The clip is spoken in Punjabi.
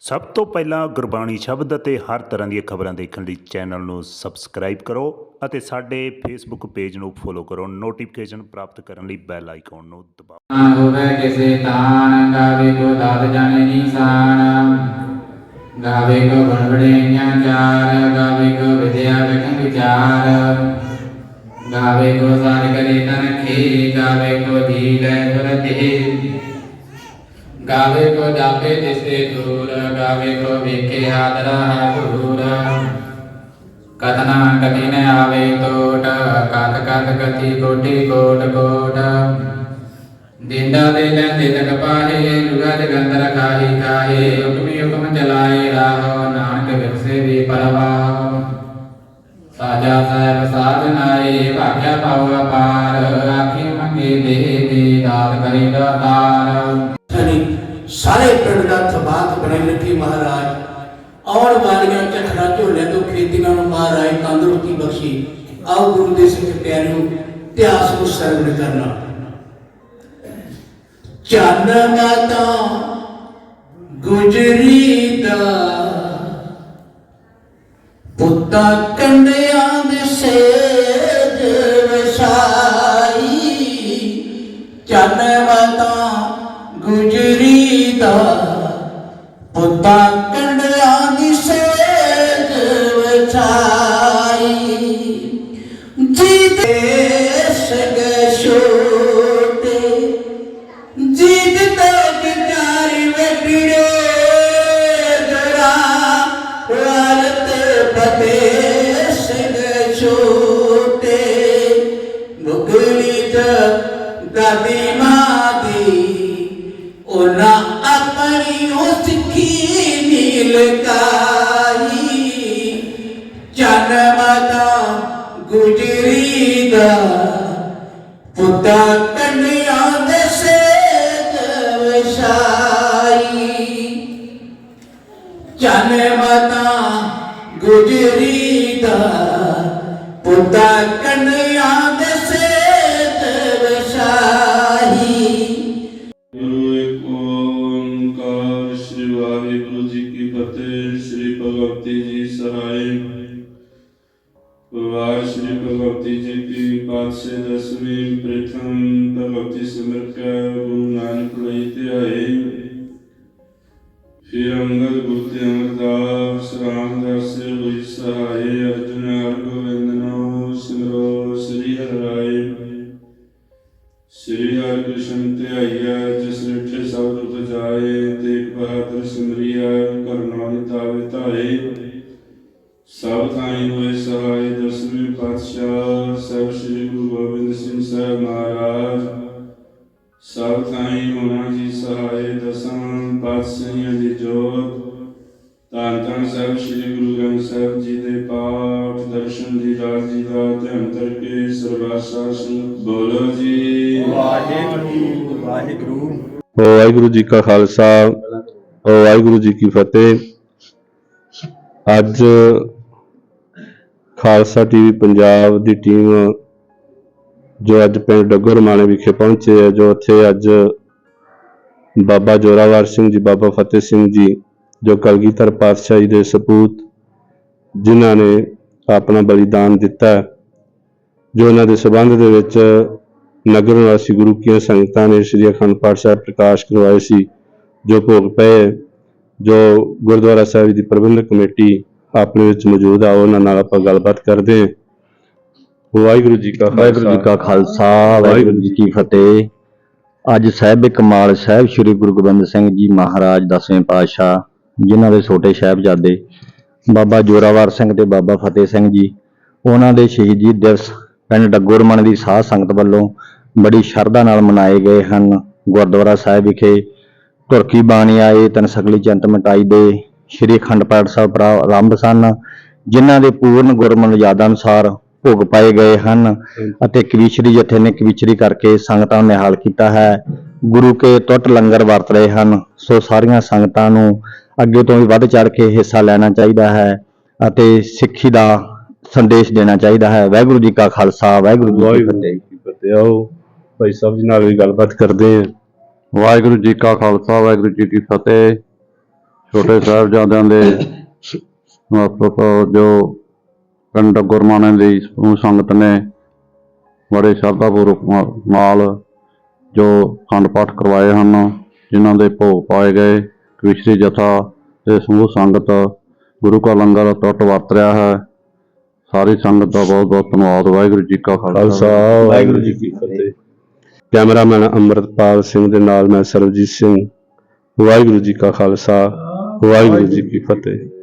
ਸਭ ਤੋਂ ਪਹਿਲਾਂ ਗੁਰਬਾਣੀ ਸ਼ਬਦ ਅਤੇ ਹਰ ਤਰ੍ਹਾਂ ਦੀਆਂ ਖਬਰਾਂ ਦੇਖਣ ਲਈ ਚੈਨਲ ਨੂੰ ਸਬਸਕ੍ਰਾਈਬ ਕਰੋ ਅਤੇ ਸਾਡੇ ਫੇਸਬੁੱਕ ਪੇਜ ਨੂੰ ਫੋਲੋ ਕਰੋ। ਨੋਟੀਫਿਕੇਸ਼ਨ ਪ੍ਰਾਪਤ ਕਰਨ ਲਈ ਬੈਲ ਆਈਕਨ ਨੂੰ ਦਬਾਓ। ਨਾ ਹੋਵੇ ਕਿਸੇ ਤਾਨ ਗਾਵੇ ਕੋ ਦਾਤ ਜਾਣੇ ਨਿਸ਼ਾਨ ਗਾਵੇ ਕੋ ਬੜਬੜਿਆਂ ਚਾਰ, ਗਾਵੇ ਕੋ ਵਿਦਿਆ ਵਿਖੰ ਵਿਚਾਰ। ਗਾਵੇ ਕੋ ਸਾਰ ਕਰੇ ਤਨ ਖੇ ਗਾਵੇ ਕੋ ਜੀ ਲੈ ਤੁਰਤੇ ਗਾਵੇ ਕੋ ਜਾਪੇ ਦਿਸੇ ਦੂਰ, ਗਾਵੇ ਕੋ ਵੇਖੇ ਹਾਦਰਾ ਹੈ ਦੂਰ ਕਤਨਾ ਕਤੀ ਨ ਆਵੇ ਟੋਟ ਕਤ ਕਤ ਕਤੀ ਕੋਟੀ ਕੋਟ ਕੋਟ। ਦਿੰਦਾ ਦੇ ਲੈਂਦੇ ਤਕ ਪਾਹੇ, ਲੁਗਾ ਜਗੰਦਰ ਖਾਹੀ ਖਾਹੇ ਹੁਕਮੀ ਹੁਕਮ ਚਲਾਏ ਰਾਹੋ, ਨਾਨਕ ਵਿਰਸੇ ਵੀ ਪਰਵਾਹ। ਸਾਜਾ ਸਾਹਿਬ ਸਾਧਨਾਏ ਭਾਗਿਆ ਪਾਉ ਅਪਾਰ ਆਖੀ ਮੰਗੇ ਦੇ ਦੇ ਦਾਤ ਕਰੀ ਦਾਤਾਰ। ਯਾਨੀ ਸਾਰੇ ਪਿੰਡ ਦਾ ਥਬਾਤ ਬਣੇ ਲੱਗੀ ਮਹਾਰਾਜ। ਆਉਣ ਵਾਲੀਆਂ ਚਖੜਾ ਝੋਲੇ ਤੋਂ ਖੇਤੀਆਂ ਨੂੰ ਮਹਾਰਾਜ ਤੰਦਰੁਸਤੀ ਬਖਸ਼ੀ, ਆਓ ਗੁਰੂ ਦੇ ਸਿੱਖ ਪਿਆਰਿਓ, ਇਤਿਹਾਸ ਨੂੰ ਸਰਵਣ ਕਰਨਾ। ਚੰਨ ਮਾਤਾ ਗੁਜਰੀ ਦਾ ਪੁੱਤਾ ਕੰਡਿਆਂ ਦੇ ਸੇਜ ਵਸਾਈ। ਚੰਨ ਮਾਤਾ ਗੁਜਰੀ ਦਾ ਪੁੱਤਾ ਕੰਡਿਆਂ ਪੁੱਤਾ ਕੰਨਿਆ ਦੇ ਸੇਤ ਵਸਾਈ ਚੰਨ ਮਾਤਾ ਗੁਜਰੀ ਦਾ ਪੁੱਤਾ ਕੰਨਿਆ ਦੇ ਸੇਤ ਵਸਾਈ ਗੁਰੂ ਇੱਕ ਓੰਕਾਰ ਸ੍ਰੀ ਵਾਹਿਗੁਰੂ ਜੀ ਕੀ ਫਤਿਹ ਸ੍ਰੀ ਭਗਵਤੀ ਜੀ ਕੀ ਪਾਤਸ਼ਾਹ ਦਸਵੀਂ ਪ੍ਰਥਮ ਭਗਵਤੀ ਸਿਮਰ ਕੇ ਗੁਰੂ ਨਾਨਕ ਲਈ ਧਿਆਏ ਫਿਰ ਅੰਗਦ ਗੁਰੂ ਤੇ ਅਮਰਦਾਸ ਰਾਮਦਾਸ ਹੋਈ ਸਹਾਈ ਅਰਜੁਨ ਹਰ ਗੋਬਿੰਦ ਨਾਮ ਸਿਮਰੋ ਸ੍ਰੀ ਹਰਿ ਸ੍ਰੀ ਹਰਿ ਕ੍ਰਿਸ਼ਨ ਧਿਆਈਆ ਜਿਸ ਰਿਠੇ ਸਭ ਦੁਖ ਜਾਏ ਤੇਗ ਬਹਾਦਰ ਸਿਮਰਿਆ ਕਰਨਾ ਨਿਤਾਵੇ ਧਾਏ ਸਭ ਥਾਈ ਹੋਏ ਸਹਾਈ ਦਸਵੇਂ ਪਾਤਸ਼ਾਹ ਸਭ ਸ੍ਰੀ ਗੁਰੂ ਗੋਬਿੰਦ ਸਿੰਘ ਸਾਹਿਬ ਮਹਾਰਾਜ ਸਭ ਥਾਈ ਹੋਣਾ ਜੀ ਸਹਾਈ ਦਸਾਂ ਪਾਤਸ਼ਾਹੀਆਂ ਦੀ ਜੋਤ ਧੰਨ ਧੰਨ ਸਾਹਿਬ ਸ੍ਰੀ ਗੁਰੂ ਗ੍ਰੰਥ ਸਾਹਿਬ ਜੀ ਦੇ ਪਾਠ ਦਰਸ਼ਨ ਦੀ ਰਾਜ ਜੀ ਦਾ ਧਿਆਨ ਕਰਕੇ ਸਰਵਾਸਾ ਸਿੰਘ ਬੋਲੋ ਜੀ ਵਾਹਿਗੁਰੂ ਵਾਹਿਗੁਰੂ ਵਾਹਿਗੁਰੂ ਜੀ ਕਾ ਖਾਲਸਾ ਵਾਹਿਗੁਰੂ ਜੀ ਕੀ ਫਤਿਹ ਅੱਜ ਖਾਲਸਾ ਟੀਵੀ ਪੰਜਾਬ ਦੀ ਟੀਮ ਜੋ ਅੱਜ ਪਿੰਡ ਡੱਗਰਮਾਣੇ ਵਿਖੇ ਪਹੁੰਚੇ ਹੈ, ਜੋ ਉੱਥੇ ਅੱਜ ਬਾਬਾ ਜੋਰਾਵਰ ਸਿੰਘ ਜੀ, ਬਾਬਾ ਫਤਿਹ ਸਿੰਘ ਜੀ, ਜੋ ਕਲਗੀਧਰ ਪਾਤਸ਼ਾਹ ਜੀ ਦੇ ਸਪੂਤ, ਜਿਨ੍ਹਾਂ ਨੇ ਆਪਣਾ ਬਲੀਦਾਨ ਦਿੱਤਾ ਜੋ ਉਹਨਾਂ ਦੇ ਸਬੰਧ ਦੇ ਵਿੱਚ ਨਗਰ ਨਿਵਾਸੀ ਗੁਰੂ ਕੀਆਂ ਸੰਗਤਾਂ ਨੇ ਸ੍ਰੀ ਅਖੰਡ ਪਾਠ ਸਾਹਿਬ ਪ੍ਰਕਾਸ਼ ਕਰਵਾਏ ਸੀ, ਜੋ ਭੋਗ ਪਏ, ਜੋ ਗੁਰਦੁਆਰਾ ਸਾਹਿਬ ਦੀ ਪ੍ਰਬੰਧਕ ਕਮੇਟੀ ਆਪਣੇ ਵਿੱਚ ਮੌਜੂਦ ਆ, ਉਹਨਾਂ ਨਾਲ ਆਪਾਂ ਗੱਲਬਾਤ ਕਰਦੇ ਹਾਂ। ਵਾਹਿਗੁਰੂ ਜੀ ਕਾ ਵਾਹਿਗੁਰੂ ਜੀ ਕਾ ਖਾਲਸਾ, ਵਾਹਿਗੁਰੂ ਜੀ ਕੀ ਫਤਿਹ। ਅੱਜ ਸਾਹਿਬ ਕਮਾਲ ਸਾਹਿਬ ਸ੍ਰੀ ਗੁਰੂ ਗੋਬਿੰਦ ਸਿੰਘ ਜੀ ਮਹਾਰਾਜ ਦਸਵੇਂ ਪਾਤਸ਼ਾਹ, ਜਿਨ੍ਹਾਂ ਦੇ ਛੋਟੇ ਸਾਹਿਬਜ਼ਾਦੇ, ਬਾਬਾ ਜੋਰਾਵਰ ਸਿੰਘ ਤੇ ਬਾਬਾ ਫਤਿਹ ਸਿੰਘ ਜੀ, ਉਹਨਾਂ ਦੇ ਸ਼ਹੀਦੀ ਦਿਵਸ ਪਿੰਡ ਡੱਗੋਰਮਣ ਦੀ ਸਾਧ ਸੰਗਤ ਵੱਲੋਂ ਬੜੀ ਸ਼ਰਧਾ ਨਾਲ ਮਨਾਏ ਗਏ ਹਨ। ਗੁਰਦੁਆਰਾ ਸਾਹਿਬ ਵਿਖੇ ਤੁਰਕੀ ਬਾਣੀ ਆਏ ਤਨ ਸਗਲੀ ਚੰਤ ਮਟਾਈ ਦੇ ਸ਼੍ਰੀ ਅਖੰਡ ਪਾਠ ਸਾਹਿਬ ਪ੍ਰਾ- ਆਰੰਭ ਸਨ ਜਿਨ੍ਹਾਂ ਦੇ ਪੂਰਨ ਗੁਰਮਨ ਅਨੁਸਾਰ ਭੋਗ ਪਾਏ ਗਏ ਹਨ ਅਤੇ ਕਵੀਸ਼ਰੀ ਜਥੇ ਨੇ ਕਵੀਚਰੀ ਕਰਕੇ ਸੰਗਤਾਂ ਨੂੰ ਨਿਹਾਲ ਕੀਤਾ ਹੈ। ਗੁਰੂ ਕੇ ਟੁੱਟ ਲੰਗਰ ਵਰਤ ਰਹੇ ਹਨ। ਸੋ ਸਾਰੀਆਂ ਸੰਗਤਾਂ ਨੂੰ ਅੱਗੇ ਤੋਂ ਵੀ ਵੱਧ ਚੜ ਕੇ ਹਿੱਸਾ ਲੈਣਾ ਚਾਹੀਦਾ ਹੈ ਅਤੇ ਸਿੱਖੀ ਦਾ ਸੰਦੇਸ਼ ਦੇਣਾ ਚਾਹੀਦਾ ਹੈ। ਵਾਹਿਗੁਰੂ ਜੀ ਕਾ ਖਾਲਸਾ ਵਾਹਿਗੁਰੂ ਜੀ ਕੀ ਵਾਹਿਗੁਰੂ ਫਤਿਹ। ਜੀ ਕੀ ਫਤਿਹ। ਆਓ ਭਾਈ ਸਾਹਿਬ ਜੀ ਨਾਲ ਵੀ ਗੱਲਬਾਤ ਕਰਦੇ ਹਾਂ। ਵਾਹਿਗੁਰੂ ਜੀ ਕਾ ਖਾਲਸਾ ਵਾਹਿਗੁਰੂ ਜੀ ਕੀ ਫਤਿਹ। ਛੋਟੇ ਸਾਹਿਬਜ਼ਾਦਿਆਂ ਦੇ ਮਤਲਬ ਜੋ ਪਿੰਡ ਗੁਰਮਾਣੇ ਦੀ ਸਮੂਹ ਸੰਗਤ ਨੇ ਬੜੇ ਸ਼ਰਧਾਪੂਰਵਕ ਨਾ- ਨਾਲ ਜੋ ਖੰਡ ਪਾਠ ਕਰਵਾਏ ਹਨ, ਜਿਨ੍ਹਾਂ ਦੇ ਭੋਗ ਪਾਏ ਗਏ ਕਵਿਸ਼ਰੀ ਜਥਾ ਤੇ ਸਮੂਹ ਸੰਗਤ, ਗੁਰੂ ਕਾ ਲੰਗਰ ਟੁੱਟ ਵਰਤ ਰਿਹਾ ਹੈ। ਸਾਰੀ ਸੰਗਤ ਦਾ ਬਹੁਤ ਬਹੁਤ ਧੰਨਵਾਦ, ਵਾਹਿਗੁਰੂ ਜੀ ਕਾ ਖਾਲਸਾ, ਵਾਹਿਗੁਰੂ ਜੀ ਕੀ ਫਤਿਹ। ਕੈਮਰਾਮੈਨ ਅੰਮ੍ਰਿਤਪਾਲ ਸਿੰਘ ਦੇ ਨਾਲ ਮੈਂ ਸਰਬਜੀਤ ਸਿੰਘ, ਵਾਹਿਗੁਰੂ ਜੀ ਕਾ ਖਾਲਸਾ। ਵਾਹਿਗੁਰੂ ਜੀ ਕੀ ਫਤਿਹ।